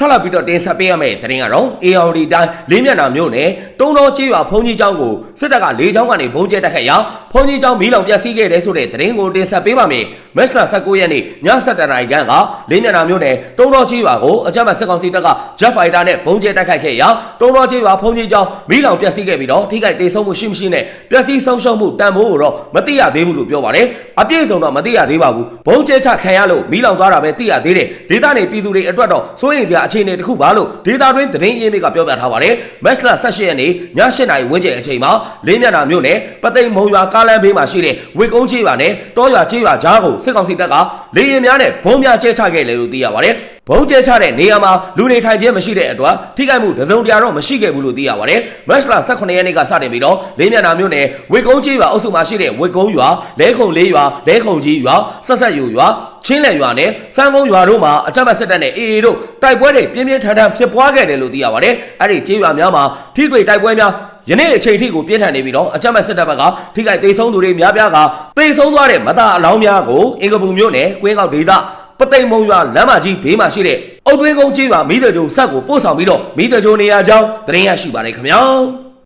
ဆက်လက်ပြီးတော့တင်ဆက်ပေးရမယ့်သတင်းကတော့ AOD တိုင်းလေးမျက်နှာမြို့နယ်တုံးတော်ကျေးရွာဖုန်ကြီးကျောင်းကိုစစ်တပ်ကလေးကျောင်းကနေဘုံကျဲတက်ခတ်ရာဖုန်ကြီးကျောင်းမီးလောင်ပျက်စီးခဲ့တဲ့ဆိုတဲ့သတင်းကိုတင်ဆက်ပေးပါမယ်။မက်စလာ19ရက်နေ့ည7:00နာရီခန့်ကလေးမျက်နှာမြို့နယ်တုံးတော်ကျေးရွာကိုအကြမ်းဖက်စစ်ကောင်စီတပ်က Jet Fighter နဲ့ဘုံကျဲတက်ခတ်ခဲ့ရာတုံးတော်ကျေးရွာဖုန်ကြီးကျောင်းမီးလောင်ပျက်စီးခဲ့ပြီးတော့ထိခိုက်ဒေဆုံးမှုရှိမရှိနဲ့ပျက်စီးဆုံးရှုံးမှုတန်ဖိုးကိုတော့မသိရသေးဘူးလို့ပြောပါတယ်။အပြည့်စုံတော့မသိရသေးပါဘူး။ဘုံကျဲချခံရလို့မီးလောင်သွားတာပဲသိရသေးတယ်။ဒေသနေပြည်သူတွေအတွက်တော့စိုးရိမ်စရာအခြေအနေတစ်ခုပါလို့ဒေတာတွင်းသတင်းရင်းမြစ်ကပြောပြထားပါတယ်။မက်စလာ18ရက်နေ့ည8:00နာရီဝန်းကျင်အချိန်မှာလေးမျက်နှာမြို့နယ်ပသိမ်မုံရွာကားလမ်းဘေးမှာရှိတဲ့ဝေကုန်းချေးရွာနဲ့တောရွာချေးရွာကြားကိုစစ်ကောင်စီတပ်ကလေရင်များနဲ့ဘုံများကျဲချခဲ့တယ်လို့သိရပါတယ်။ဘုံကျဲချတဲ့နေရာမှာလူနေထိုင်ခြင်းမရှိတဲ့အတွက်ထိခိုက်မှုတစုံတရာတော့မရှိခဲ့ဘူးလို့သိရပါတယ်။မက်စလာ18ရက်နေ့ကစတင်ပြီးတော့လေးမျက်နှာမြို့နယ်ဝေကုန်းချေးရွာအုပ်စုမှာရှိတဲ့ဝေကုန်းရွာလဲခုံလေးရွာလဲခုံကြီးရွာဆက်ဆက်ယူရွာ ချင်းလယ်ရွာနဲ့စမ်းကုန်းရွာတို့မှာအကြမ်းဖက်စစ်တပ်နဲ့အေအေတို့တိုက်ပွဲတွေပြင်းပြင်းထန်ထန်ဖြစ်ပွားခဲ့တယ်လို့သိရပါတယ်။အဲ့ဒီကျေးရွာများမှာထိတွေ့တိုက်ပွဲများယနေ့အချိန်ထိကိုပြင်းထန်နေပြီးတော့အကြမ်းဖက်စစ်တပ်ဘက်ကထိခိုက်ဒေဆုံးသူတွေများပြားကသေဆုံးသွားတဲ့မသားအလောင်းများကိုအင်္ဂပူမြို့နယ်ကွင်းကောက်ဒေသပသိမ်မုံရွာလမ်းမကြီးဘေးမှာရှိတဲ့အုတ်တွင်းကုန်းကျေးရွာမိသားစုဆက်ကိုပို့ဆောင်ပြီးတော့မိသားစုနေရာကြောင်းတင်ရရှိပါတယ်ခင်ဗျာ။